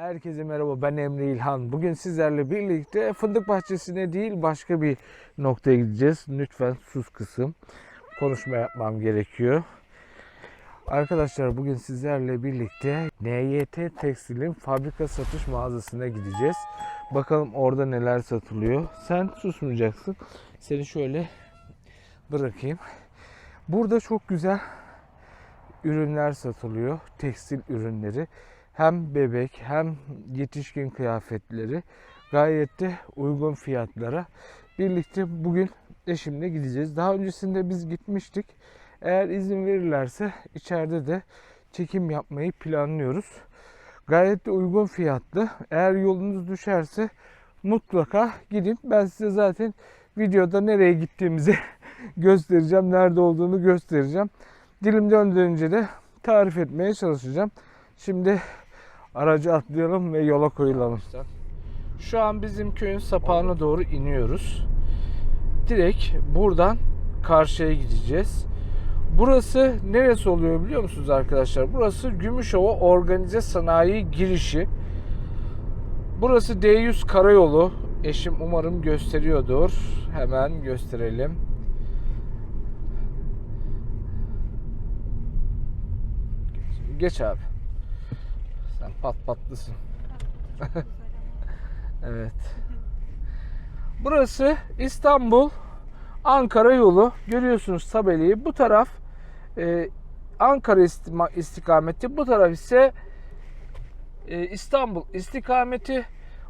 Herkese merhaba ben Emre İlhan. Bugün sizlerle birlikte fındık bahçesine değil başka bir noktaya gideceğiz. Lütfen sus kısım. Konuşma yapmam gerekiyor. Arkadaşlar bugün sizlerle birlikte NYT Tekstil'in fabrika satış mağazasına gideceğiz. Bakalım orada neler satılıyor. Sen susmayacaksın. Seni şöyle bırakayım. Burada çok güzel ürünler satılıyor. Tekstil ürünleri. Hem bebek hem yetişkin kıyafetleri gayet de uygun fiyatlara. Birlikte bugün eşimle gideceğiz. Daha öncesinde biz gitmiştik. Eğer izin verirlerse içeride de çekim yapmayı planlıyoruz. Gayet de uygun fiyatlı. Eğer yolunuz düşerse mutlaka gidin. Ben size zaten videoda nereye gittiğimizi göstereceğim. Nerede olduğunu göstereceğim. Dilim döndüğünce de tarif etmeye çalışacağım. Şimdi aracı atlayalım ve yola koyulalım. Şu an bizim köyün sapağına doğru iniyoruz. Direkt buradan karşıya gideceğiz. Burası neresi oluyor biliyor musunuz arkadaşlar? Burası Gümüşova Organize Sanayi girişi. Burası D100 karayolu. Eşim umarım gösteriyordur. Hemen gösterelim. Geç abi. Pat patlısın. evet. Burası İstanbul Ankara yolu. Görüyorsunuz tabelayı. Bu taraf e, Ankara istikameti. Bu taraf ise e, İstanbul istikameti.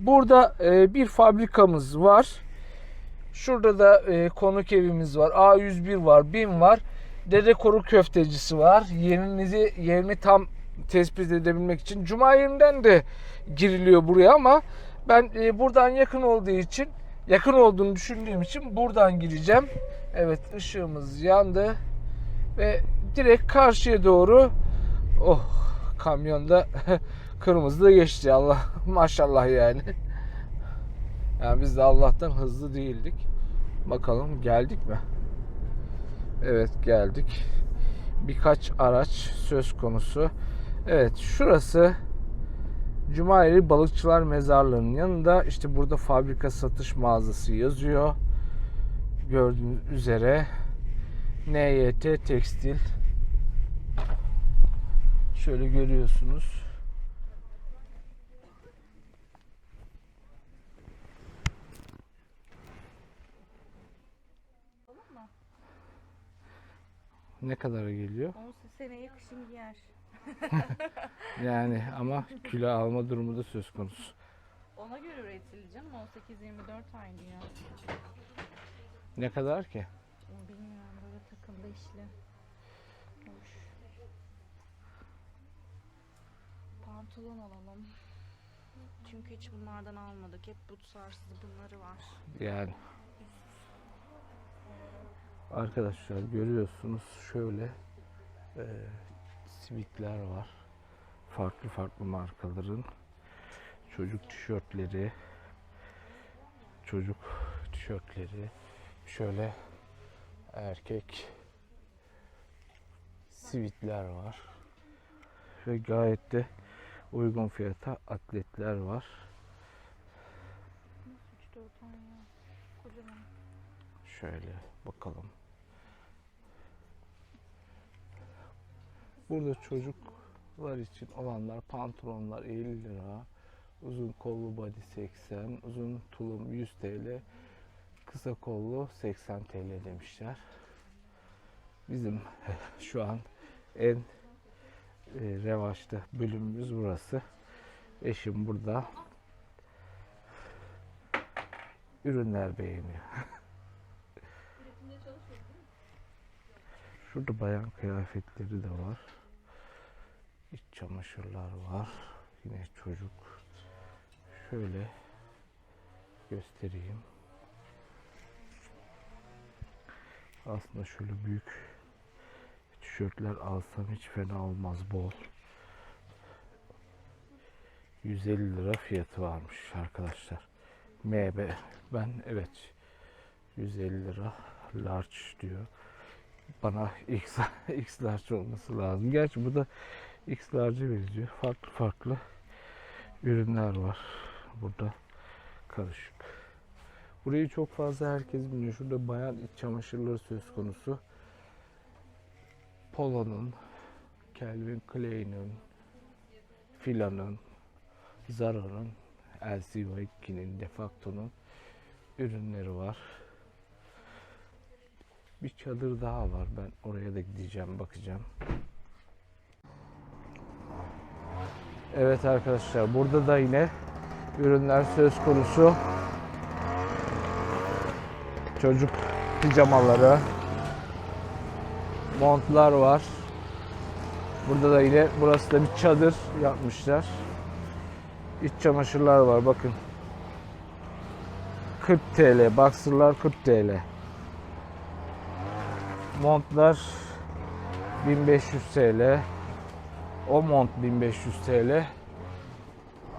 Burada e, bir fabrikamız var. Şurada da e, konuk evimiz var. A101 var, BİM var. Dede Koru köftecisi var. Yerinizi yerini tam tespit edebilmek için Cuma yerinden de giriliyor buraya ama ben e, buradan yakın olduğu için yakın olduğunu düşündüğüm için buradan gireceğim. Evet ışığımız yandı ve direkt karşıya doğru oh kamyonda kırmızı da geçti Allah maşallah yani. Yani biz de Allah'tan hızlı değildik. Bakalım geldik mi? Evet geldik. Birkaç araç söz konusu. Evet şurası Cumali Balıkçılar Mezarlığı'nın yanında işte burada fabrika satış mağazası yazıyor. Gördüğünüz üzere NYT Tekstil şöyle görüyorsunuz. Ne kadara geliyor? Onu seneye kışın giyer. Yani ama kilo alma durumu da söz konusu. Ona göre üretileceğim. 18-24 aynı ya. Ne kadar ki? Bilmiyorum böyle takımda işli. Hoş. Pantolon alalım. Çünkü hiç bunlardan almadık. Hep but sarsızı bunları var. Yani arkadaşlar görüyorsunuz şöyle e, sivitler var. Farklı farklı markaların çocuk tişörtleri, çocuk tişörtleri, şöyle erkek sivitler var. Ve gayet de uygun fiyata atletler var. 3-4 tane ya. Kocaman. Şöyle bakalım. Burada çocuklar için olanlar pantolonlar 50 lira. Uzun kollu body 80, uzun tulum 100 TL, kısa kollu 80 TL demişler. Bizim şu an en e, revaçta bölümümüz burası. Eşim burada. Ürünler beğeniyor. Şurada bayan kıyafetleri de var. İç çamaşırlar var. Yine çocuk. Şöyle göstereyim. Aslında şöyle büyük tişörtler alsam hiç fena olmaz bol. 150 lira fiyatı varmış arkadaşlar. MB ben evet 150 lira large diyor bana X, X large olması lazım. Gerçi bu da X large'e benziyor. Farklı farklı ürünler var burada karışık. Burayı çok fazla herkes biliyor. Şurada bayan iç çamaşırları söz konusu. Polo'nun, Calvin Klein'in, Fila'nın, Zara'nın, LCY2'nin, Defacto'nun ürünleri var. Bir çadır daha var. Ben oraya da gideceğim, bakacağım. Evet arkadaşlar, burada da yine ürünler söz konusu. Çocuk pijamaları, montlar var. Burada da yine burası da bir çadır yapmışlar. İç çamaşırlar var bakın. 40 TL, boxer'lar 40 TL. Montlar 1500 TL. O mont 1500 TL.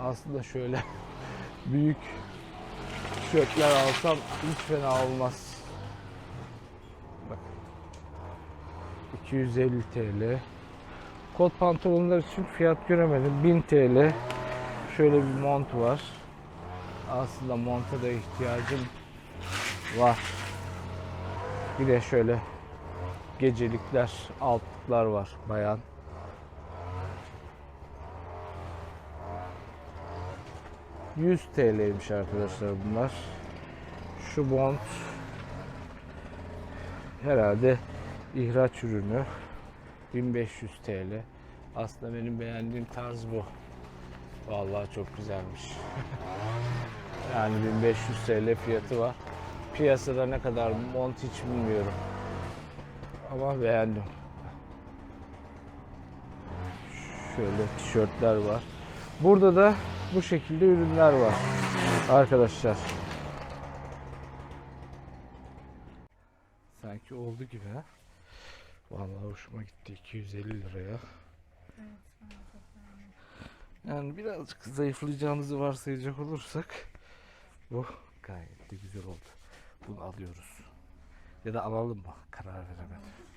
Aslında şöyle büyük tişörtler alsam hiç fena olmaz. Bak. 250 TL. Kot pantolonlar için fiyat göremedim. 1000 TL. Şöyle bir mont var. Aslında monta da ihtiyacım var. Bir de şöyle gecelikler, altlıklar var bayan. ...100 TL'ymiş arkadaşlar bunlar. Şu mont... ...herhalde ihraç ürünü. 1500 TL. Aslında benim beğendiğim tarz bu. Vallahi çok güzelmiş. yani 1500 TL fiyatı var. Piyasada ne kadar mont hiç bilmiyorum. Ama beğendim. Şöyle tişörtler var. Burada da bu şekilde ürünler var. Arkadaşlar. Sanki oldu gibi ha. Vallahi hoşuma gitti 250 liraya. Yani birazcık zayıflayacağımızı varsayacak olursak bu gayet de güzel oldu. Bunu alıyoruz. Ya da alalım mı? Karar veremedim.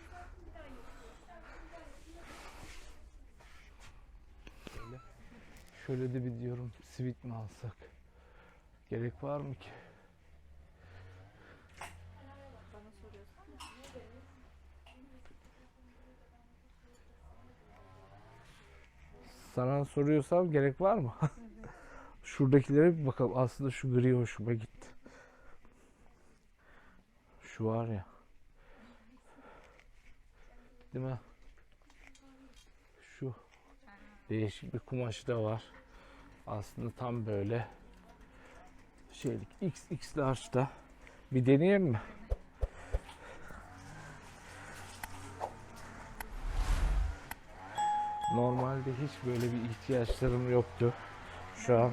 Şöyle de bir diyorum sivit mi alsak? Gerek var mı ki? Sana soruyorsam gerek var mı? Şuradakilere bir bakalım. Aslında şu gri hoşuma gitti. Şu var ya. Değil mi? Değişik bir kumaşı da var. Aslında tam böyle şeylik XX large'da. Bir deneyelim mi? Normalde hiç böyle bir ihtiyaçlarım yoktu. Şu an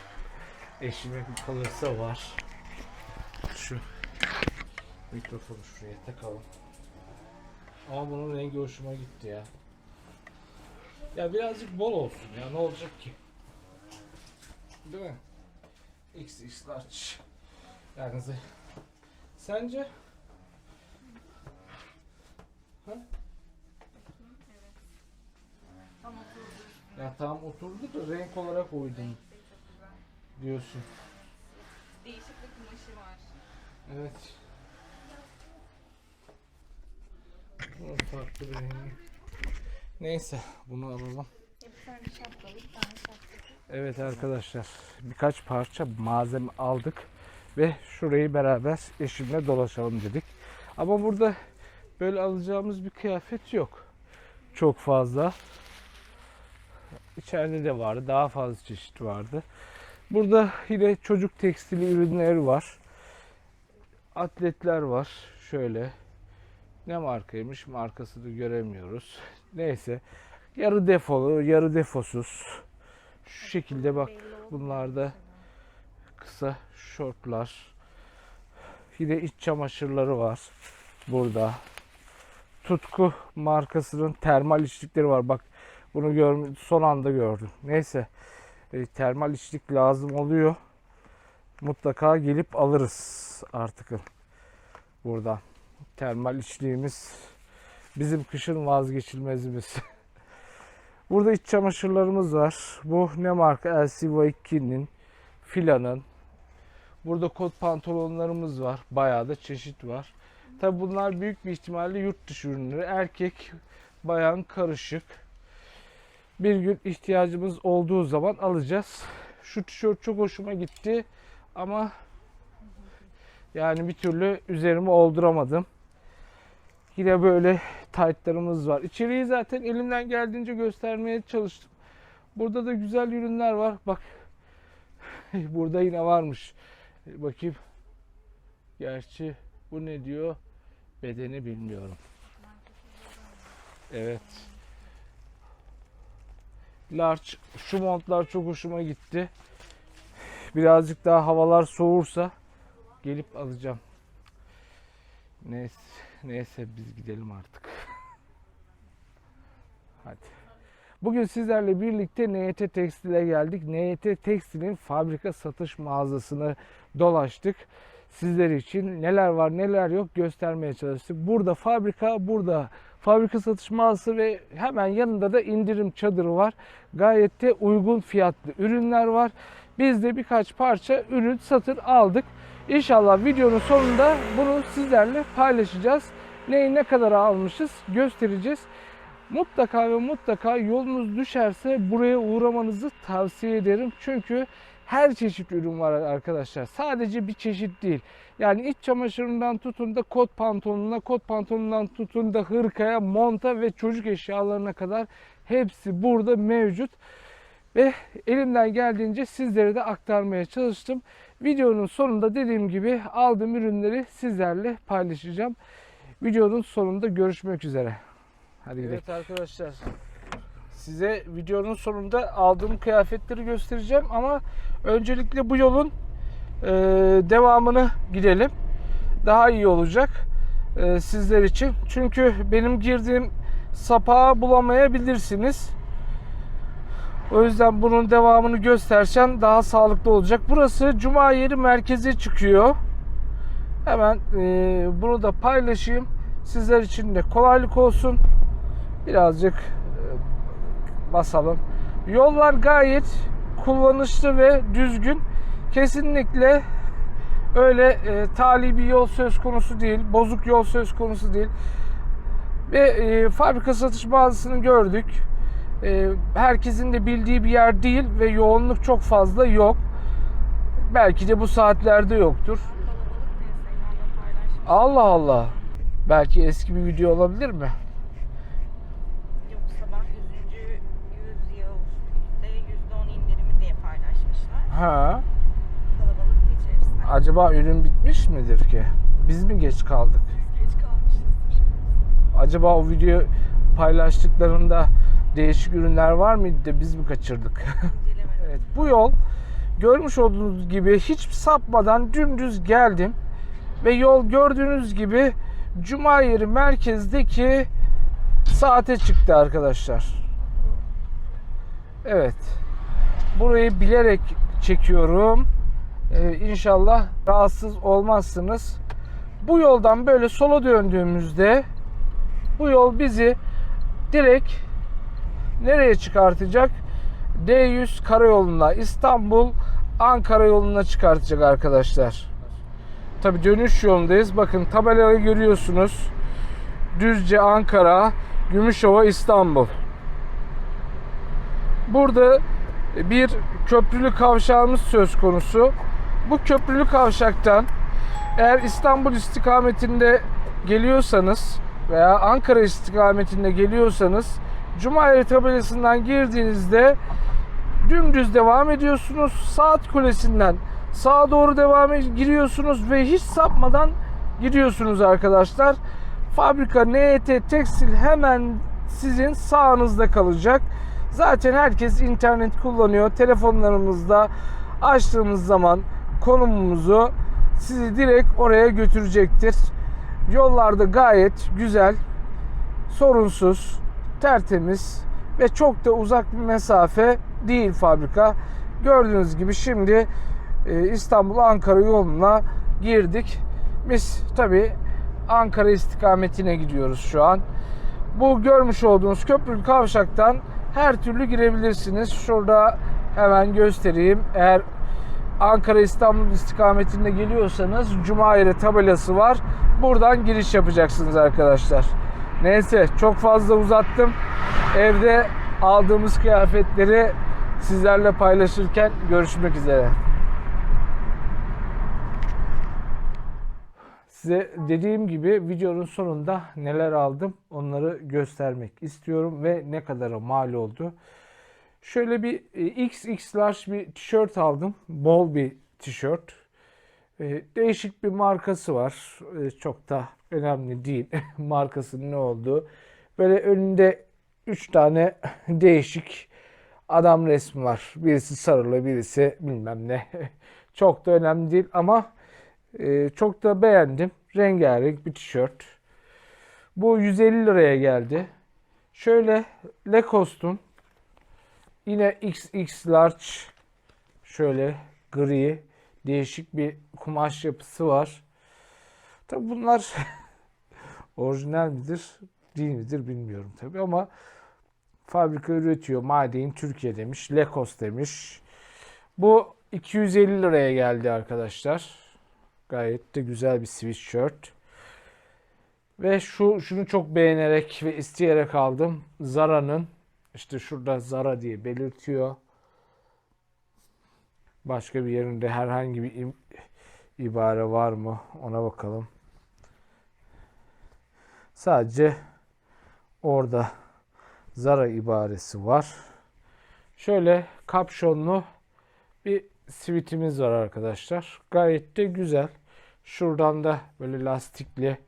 eşime kalırsa var. Şu mikrofonu şuraya takalım. Ama bunun rengi hoşuma gitti ya. Ya birazcık bol olsun ya ne olacak ki? Değil mi? XX large. Yani sence? tam oturdu. Ya tam oturdu da renk olarak uydum diyorsun. Değişik bir kumaşı var. Evet. Farklı bir rengi. Neyse bunu alalım. Evet arkadaşlar birkaç parça malzeme aldık ve şurayı beraber eşimle dolaşalım dedik. Ama burada böyle alacağımız bir kıyafet yok. Çok fazla. İçeride de vardı. Daha fazla çeşit vardı. Burada yine çocuk tekstili ürünleri var. Atletler var. Şöyle. Ne markaymış? Markasını göremiyoruz. Neyse. Yarı defolu, yarı defosuz. Şu şekilde bak. Bunlarda kısa şortlar. Yine iç çamaşırları var burada. Tutku markasının termal içlikleri var. Bak bunu gör, son anda gördüm. Neyse e, termal içlik lazım oluyor. Mutlaka gelip alırız artık buradan. Termal içliğimiz bizim kışın vazgeçilmezimiz. Burada iç çamaşırlarımız var. Bu ne marka? LCV2'nin, Fila'nın. Burada kot pantolonlarımız var. Bayağı da çeşit var. Tabi bunlar büyük bir ihtimalle yurt dışı ürünleri. Erkek, bayan karışık. Bir gün ihtiyacımız olduğu zaman alacağız. Şu tişört çok hoşuma gitti ama yani bir türlü üzerime olduramadım. Yine böyle taytlarımız var. İçeriği zaten elimden geldiğince göstermeye çalıştım. Burada da güzel ürünler var. Bak burada yine varmış. Bakayım. Gerçi bu ne diyor? Bedeni bilmiyorum. Evet. Large. Şu montlar çok hoşuma gitti. Birazcık daha havalar soğursa gelip alacağım. Neyse, neyse biz gidelim artık. Hadi. Bugün sizlerle birlikte NYT Tekstil'e geldik. NYT Tekstil'in fabrika satış mağazasını dolaştık. Sizler için neler var neler yok göstermeye çalıştık. Burada fabrika, burada fabrika satış mağazası ve hemen yanında da indirim çadırı var. Gayet de uygun fiyatlı ürünler var. Biz de birkaç parça ürün satın aldık. İnşallah videonun sonunda bunu sizlerle paylaşacağız. Neyi ne kadar almışız göstereceğiz. Mutlaka ve mutlaka yolunuz düşerse buraya uğramanızı tavsiye ederim. Çünkü her çeşit ürün var arkadaşlar. Sadece bir çeşit değil. Yani iç çamaşırından tutun da kot pantolonuna, kot pantolonundan tutun da hırkaya, monta ve çocuk eşyalarına kadar hepsi burada mevcut. Ve elimden geldiğince sizlere de aktarmaya çalıştım. Videonun sonunda dediğim gibi aldığım ürünleri sizlerle paylaşacağım. Videonun sonunda görüşmek üzere. Hadi gidelim. Evet arkadaşlar. Size videonun sonunda aldığım kıyafetleri göstereceğim ama öncelikle bu yolun e, devamını gidelim. Daha iyi olacak e, sizler için. Çünkü benim girdiğim sapağı bulamayabilirsiniz. O yüzden bunun devamını göstersem daha sağlıklı olacak. Burası Cuma yeri merkeze çıkıyor. Hemen e, bunu da paylaşayım. Sizler için de kolaylık olsun. Birazcık e, basalım. Yollar gayet kullanışlı ve düzgün. Kesinlikle öyle e, tali bir yol söz konusu değil. Bozuk yol söz konusu değil. Ve e, fabrika satış mağazasını gördük. E, herkesin de bildiği bir yer değil ve yoğunluk çok fazla yok. Belki de bu saatlerde yoktur. Allah Allah. Belki eski bir video olabilir mi? Yok sabah 100. 100 yılda %10 indirimi diye paylaşmışlar. Ha. Kalabalık içerisinde. Acaba ürün bitmiş midir ki? Biz mi geç kaldık? Geç kalmışızdır. Acaba o video paylaştıklarında değişik ürünler var mıydı da biz mi kaçırdık? Evet, bu yol görmüş olduğunuz gibi hiç sapmadan dümdüz geldim. Ve yol gördüğünüz gibi Cuma yeri merkezdeki saate çıktı arkadaşlar. Evet. Burayı bilerek çekiyorum. Ee, inşallah rahatsız olmazsınız. Bu yoldan böyle sola döndüğümüzde bu yol bizi direkt nereye çıkartacak? D100 karayoluna, İstanbul Ankara yoluna çıkartacak arkadaşlar. Tabi dönüş yolundayız. Bakın tabelayı görüyorsunuz. Düzce Ankara, Gümüşova İstanbul. Burada bir köprülü kavşağımız söz konusu. Bu köprülü kavşaktan eğer İstanbul istikametinde geliyorsanız veya Ankara istikametinde geliyorsanız Cumhuriyet tabelasından girdiğinizde dümdüz devam ediyorsunuz. Saat kulesinden sağa doğru devam giriyorsunuz ve hiç sapmadan gidiyorsunuz arkadaşlar. Fabrika NYT Tekstil hemen sizin sağınızda kalacak. Zaten herkes internet kullanıyor. Telefonlarımızda açtığımız zaman konumumuzu sizi direkt oraya götürecektir. Yollarda gayet güzel, sorunsuz, tertemiz ve çok da uzak bir mesafe değil fabrika. Gördüğünüz gibi şimdi e, İstanbul Ankara yoluna girdik. Biz tabi Ankara istikametine gidiyoruz şu an. Bu görmüş olduğunuz köprülü kavşaktan her türlü girebilirsiniz. Şurada hemen göstereyim. Eğer Ankara İstanbul istikametinde geliyorsanız Cuma yeri tabelası var. Buradan giriş yapacaksınız arkadaşlar. Neyse çok fazla uzattım. Evde aldığımız kıyafetleri sizlerle paylaşırken görüşmek üzere. Size dediğim gibi videonun sonunda neler aldım onları göstermek istiyorum ve ne kadara mal oldu. Şöyle bir e, XX large bir tişört aldım. Bol bir tişört. E, Değişik bir markası var. E, Çok da önemli değil markasının ne olduğu. Böyle önünde 3 tane değişik adam resmi var. Birisi sarılı, birisi bilmem ne. Çok da önemli değil ama e, çok da beğendim. Rengarenk bir tişört. Bu 150 liraya geldi. Şöyle Lacoste'un yine XX large şöyle gri değişik bir kumaş yapısı var. Tabi bunlar orijinal midir değil midir bilmiyorum tabi ama fabrika üretiyor. Made in Türkiye demiş. Lacoste demiş. Bu 250 liraya geldi arkadaşlar. Gayet de güzel bir sweatshirt. Ve şu şunu çok beğenerek ve isteyerek aldım. Zara'nın işte şurada Zara diye belirtiyor. Başka bir yerinde herhangi bir ibare var mı? Ona bakalım. Sadece orada Zara ibaresi var. Şöyle kapşonlu bir sivitimiz var arkadaşlar. Gayet de güzel. Şuradan da böyle lastikli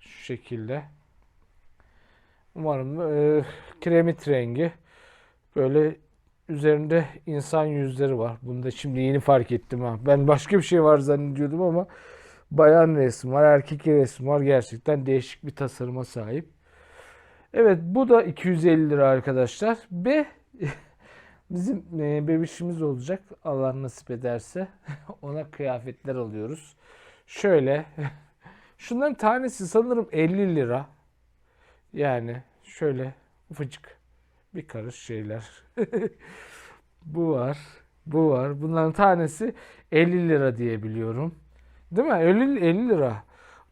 şu şekilde. Umarım e, kiremit rengi. Böyle üzerinde insan yüzleri var. Bunu da şimdi yeni fark ettim ha. Ben başka bir şey var zannediyordum ama bayan resmi var, erkek resmi var. Gerçekten değişik bir tasarıma sahip. Evet bu da 250 lira arkadaşlar. Ve bizim e, bebişimiz olacak. Allah nasip ederse ona kıyafetler alıyoruz. Şöyle şunların tanesi sanırım 50 lira. Yani şöyle ufacık bir karış şeyler. bu var. Bu var. Bunların tanesi 50 lira diye biliyorum. Değil mi? 50, 50 lira.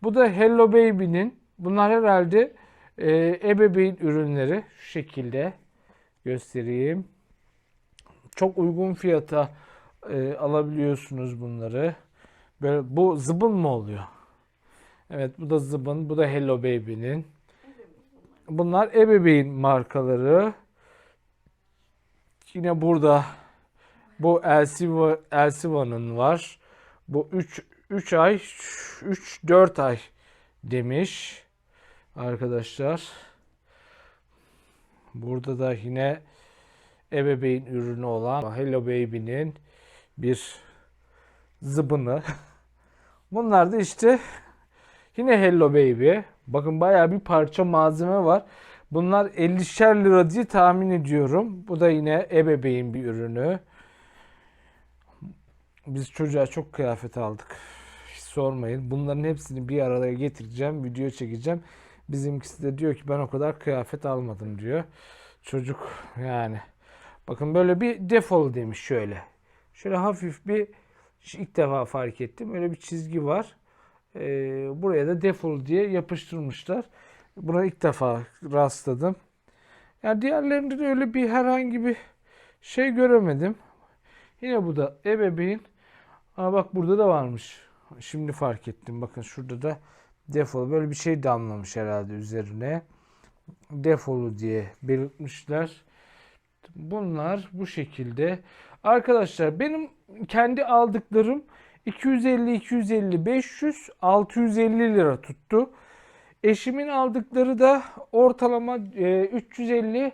Bu da Hello Baby'nin. Bunlar herhalde e, ebeveyn ürünleri. Şu şekilde göstereyim. Çok uygun fiyata e, alabiliyorsunuz bunları. Böyle bu zıbın mı oluyor? Evet bu da zıbın. Bu da Hello Baby'nin. Bunlar ebeveyn markaları. Yine burada bu Elsiva, Elsiva'nın var. Bu 3 3 ay 3 4 ay demiş arkadaşlar. Burada da yine ebeveyn ürünü olan Hello Baby'nin bir zıbını. Bunlar da işte yine Hello Baby. Bakın bayağı bir parça malzeme var. Bunlar 50'şer lira diye tahmin ediyorum. Bu da yine ebeveyn bir ürünü. Biz çocuğa çok kıyafet aldık. Sormayın. Bunların hepsini bir araya getireceğim. Video çekeceğim. Bizimkisi de diyor ki ben o kadar kıyafet almadım diyor. Çocuk yani. Bakın böyle bir defol demiş şöyle. Şöyle hafif bir ilk defa fark ettim. Öyle bir çizgi var. Ee, buraya da defol diye yapıştırmışlar. Buna ilk defa rastladım. Yani diğerlerinde de öyle bir herhangi bir şey göremedim. Yine bu da ebeveyn. Ama bak burada da varmış. Şimdi fark ettim. Bakın şurada da defol böyle bir şey damlamış herhalde üzerine. Defolu diye belirtmişler. Bunlar bu şekilde. Arkadaşlar benim kendi aldıklarım 250, 250, 500, 650 lira tuttu. Eşimin aldıkları da ortalama e, 350,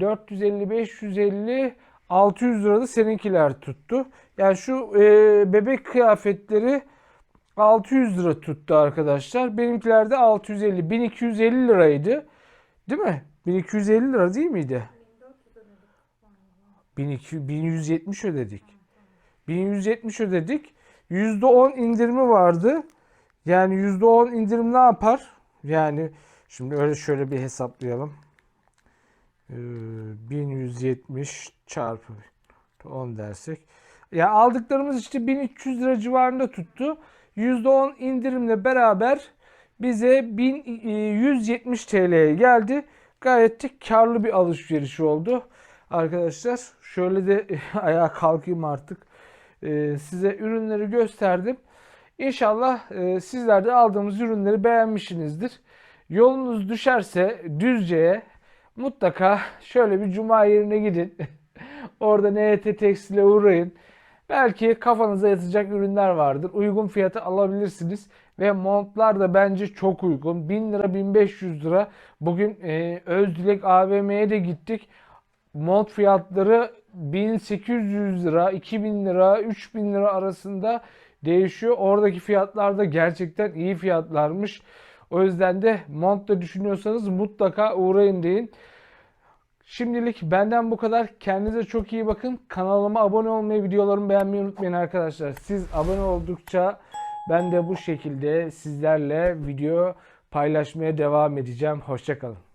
450, 550, 600 lirada seninkiler tuttu. Yani şu e, bebek kıyafetleri 600 lira tuttu arkadaşlar. Benimkiler de 650, 1250 liraydı. Değil mi? 1250 lira değil miydi? 1200, 1170 ödedik. 1170 ödedik. %10 indirimi vardı. Yani %10 indirim ne yapar? Yani şimdi öyle şöyle bir hesaplayalım. Ee, 1170 çarpı 10 dersek. Ya aldıklarımız işte 1300 lira civarında tuttu. %10 indirimle beraber bize 1170 TL'ye geldi. Gayet de karlı bir alışveriş oldu. Arkadaşlar şöyle de ayağa kalkayım artık. Ee, size ürünleri gösterdim. İnşallah e, sizler de aldığımız ürünleri beğenmişsinizdir. Yolunuz düşerse Düzce'ye mutlaka şöyle bir cuma yerine gidin. Orada NET Tekstil'e uğrayın. Belki kafanıza yatacak ürünler vardır. Uygun fiyata alabilirsiniz. Ve montlar da bence çok uygun. 1000 lira 1500 lira. Bugün e, Özdilek AVM'ye de gittik. Mont fiyatları 1800 lira, 2000 lira, 3000 lira arasında değişiyor. Oradaki fiyatlar da gerçekten iyi fiyatlarmış. O yüzden de mont da düşünüyorsanız mutlaka uğrayın deyin. Şimdilik benden bu kadar. Kendinize çok iyi bakın. Kanalıma abone olmayı, videolarımı beğenmeyi unutmayın arkadaşlar. Siz abone oldukça ben de bu şekilde sizlerle video paylaşmaya devam edeceğim. Hoşçakalın.